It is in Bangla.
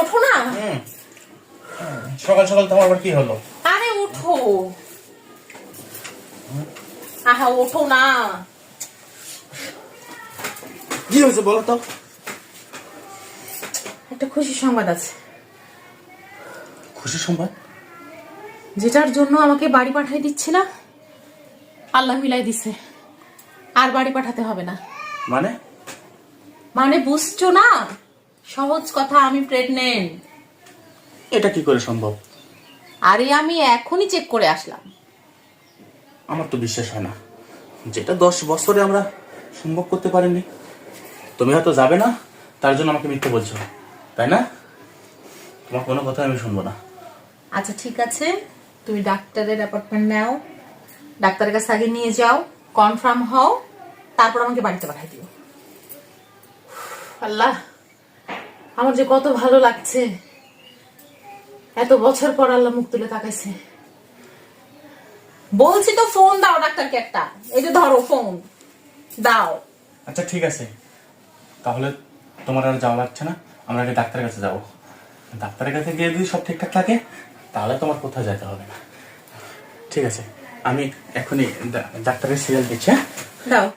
ওঠো না। সকাল সকাল তোমার আবার কি হলো? আরে ওঠো। আহা ওঠো না। কি হয়েছে বলো তো? একটা খুশি সংবাদ আছে। খুশি সংবাদ? যেটার জন্য আমাকে বাড়ি পাঠিয়ে দিচ্ছে না আল্লাহ মিলাই দিছে। আর বাড়ি পাঠাতে হবে না। মানে? মানে বুঝছ না? সহজ কথা আমি প্রেগনেন্ট এটা কি করে সম্ভব? আরে আমি এখনই চেক করে আসলাম। আমার তো বিশ্বাস হয় না। যেটা দশ বছরে আমরা সম্ভব করতে পারিনি। তুমি হয়তো যাবে না তার জন্য আমাকে মিথ্যে বলছো। তাই না? তোমার কোনো কথা আমি শুনব না। আচ্ছা ঠিক আছে। তুমি ডাক্তারের অ্যাপয়েন্টমেন্ট নাও ডাক্তারের কাছে আগে নিয়ে যাও কনফার্ম হও তারপর আমাকে বাড়িতে পাঠিয়ে দিও। আল্লাহ আমার যে কত ভালো লাগছে। এত বছর পর আল্লাহ মুখ তুলে তাকাইছে। বলছি তো ফোন দাও ডাক্তারকে একটা। এই যে ধরো ফোন দাও। আচ্ছা ঠিক আছে। তাহলে তোমার আর যাওয়া লাগছে না আমরা আগে ডাক্তারের কাছে যাব। ডাক্তারের কাছে গিয়ে যদি সব ঠিকঠাক থাকে তাহলে তোমার কোথাও যেতে হবে না। ঠিক আছে, আমি এখনই ডাক্তারের সিরিয়াল দিচ্ছি হ্যাঁ? দাও।